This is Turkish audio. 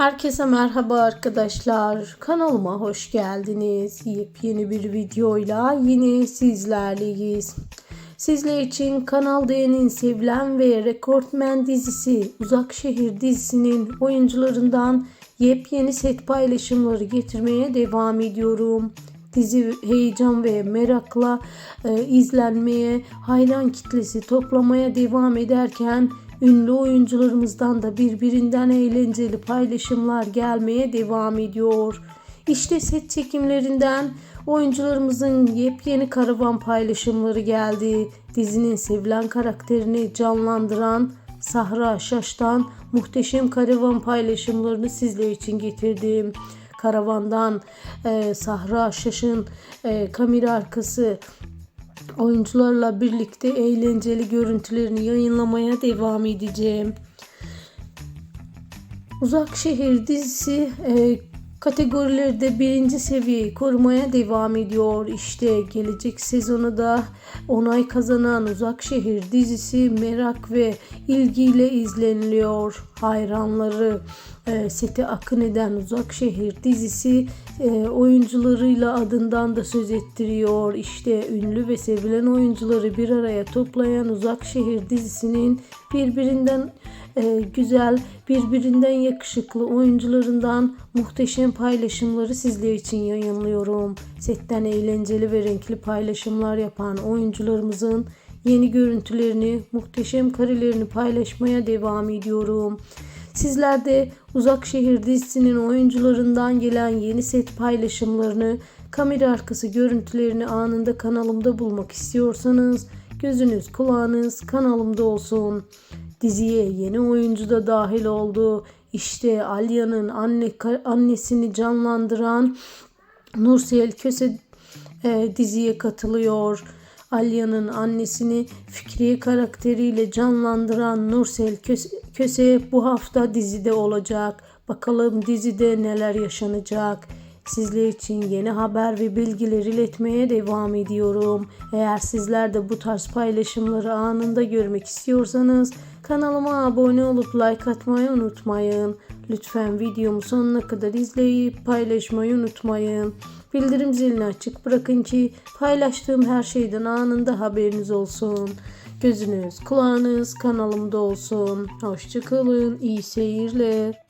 Herkese merhaba arkadaşlar. Kanalıma hoş geldiniz. Yepyeni bir videoyla yine sizlerleyiz. Sizler için Kanal D'nin sevilen ve rekortmen dizisi Uzak Şehir dizisinin oyuncularından yepyeni set paylaşımları getirmeye devam ediyorum. Dizi heyecan ve merakla e, izlenmeye, hayran kitlesi toplamaya devam ederken ünlü oyuncularımızdan da birbirinden eğlenceli paylaşımlar gelmeye devam ediyor. İşte set çekimlerinden oyuncularımızın yepyeni karavan paylaşımları geldi. Dizinin sevilen karakterini canlandıran Sahra Şaş'tan muhteşem karavan paylaşımlarını sizler için getirdim. Karavandan e, Sahra Şaş'ın e, kamera arkası oyuncularla birlikte eğlenceli görüntülerini yayınlamaya devam edeceğim. Uzak Şehir dizisi e, kategorilerde birinci seviyeyi korumaya devam ediyor. İşte gelecek sezonu da onay kazanan Uzak Şehir dizisi merak ve ilgiyle izleniliyor. Hayranları e, sete akın eden Uzak Şehir dizisi e, oyuncularıyla adından da söz ettiriyor. İşte ünlü ve sevilen oyuncuları bir araya toplayan Uzak Şehir dizisinin birbirinden e, güzel, birbirinden yakışıklı oyuncularından muhteşem paylaşımları sizler için yayınlıyorum. Setten eğlenceli ve renkli paylaşımlar yapan oyuncularımızın yeni görüntülerini, muhteşem karelerini paylaşmaya devam ediyorum. Sizler de Uzak Şehir dizisinin oyuncularından gelen yeni set paylaşımlarını, kamera arkası görüntülerini anında kanalımda bulmak istiyorsanız gözünüz kulağınız kanalımda olsun. Diziye yeni oyuncu da dahil oldu. İşte Alya'nın anne annesini canlandıran Nursel Köse e, diziye katılıyor. Alya'nın annesini Fikriye karakteriyle canlandıran Nursel Köse, bu hafta dizide olacak. Bakalım dizide neler yaşanacak. Sizler için yeni haber ve bilgiler iletmeye devam ediyorum. Eğer sizler de bu tarz paylaşımları anında görmek istiyorsanız kanalıma abone olup like atmayı unutmayın. Lütfen videomu sonuna kadar izleyip paylaşmayı unutmayın. Bildirim zilini açık bırakın ki paylaştığım her şeyden anında haberiniz olsun. Gözünüz, kulağınız kanalımda olsun. Hoşçakalın, iyi seyirler.